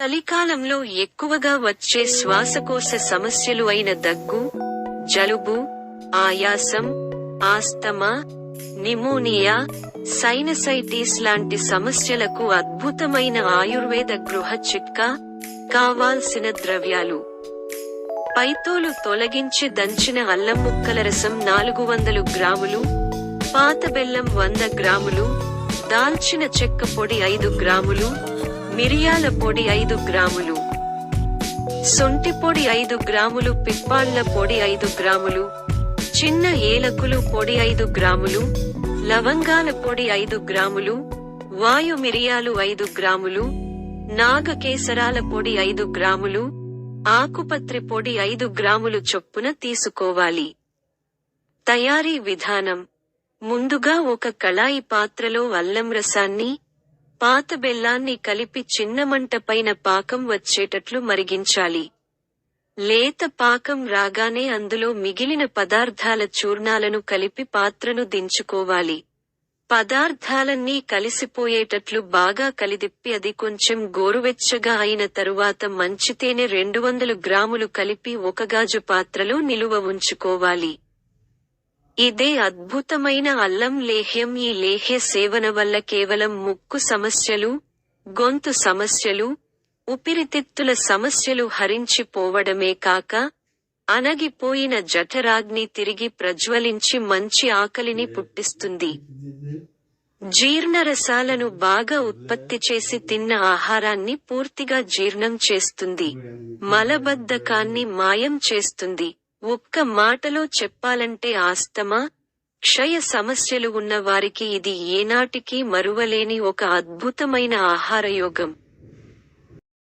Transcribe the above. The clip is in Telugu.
చలికాలంలో ఎక్కువగా వచ్చే శ్వాసకోశ సమస్యలు అయిన దగ్గు జలుబు ఆయాసం ఆస్తమా నిమోనియా సైనసైటిస్ లాంటి సమస్యలకు అద్భుతమైన ఆయుర్వేద గృహ చిట్కా కావాల్సిన ద్రవ్యాలు. పైతోలు తొలగించి దంచిన అల్లం ముక్కల రసం నాలుగు వందలు గ్రాములు పాత బెల్లం వంద గ్రాములు దాల్చిన చెక్క పొడి ఐదు గ్రాములు మిరియాల పొడి ఐదు గ్రాములు. సొంటి పొడి ఐదు గ్రాములు పిప్పాళ్ళ పొడి ఐదు గ్రాములు చిన్న ఏలకులు పొడి ఐదు గ్రాములు లవంగాల పొడి ఐదు గ్రాములు వాయు మిరియాలు ఐదు గ్రాములు నాగకేసరాల పొడి ఐదు గ్రాములు ఆకుపత్రి పొడి ఐదు గ్రాములు చొప్పున తీసుకోవాలి. తయారీ విధానం. ముందుగా ఒక కళాయి పాత్రలో అల్లం రసాన్ని పాత బెల్లాన్ని కలిపి చిన్న మంట పైన పాకం వచ్చేటట్లు మరిగించాలి. లేత పాకం రాగానే అందులో మిగిలిన పదార్థాల చూర్ణాలను కలిపి పాత్రను దించుకోవాలి. పదార్థాలన్నీ కలిసిపోయేటట్లు బాగా కలిదిప్పి అది కొంచెం గోరువెచ్చగా అయిన తరువాత మంచితేనే రెండు వందలు గ్రాములు కలిపి ఒక గాజు పాత్రలో నిలువ ఉంచుకోవాలి. ఇదే అద్భుతమైన అల్లం లేహ్యం. ఈ లేహ్య సేవన వల్ల కేవలం ముక్కు సమస్యలు గొంతు సమస్యలు ఊపిరితిత్తుల సమస్యలు హరించిపోవడమే కాక అనగిపోయిన జఠరాగ్ని తిరిగి ప్రజ్వలించి మంచి ఆకలిని పుట్టిస్తుంది. జీర్ణరసాలను బాగా ఉత్పత్తి చేసి తిన్న ఆహారాన్ని పూర్తిగా జీర్ణం చేస్తుంది. మలబద్ధకాన్ని మాయం చేస్తుంది. ఒక్క మాటలో చెప్పాలంటే ఆస్తమా? క్షయ సమస్యలు ఉన్న వారికి ఇది ఏనాటికీ మరువలేని ఒక అద్భుతమైన ఆహారయోగం.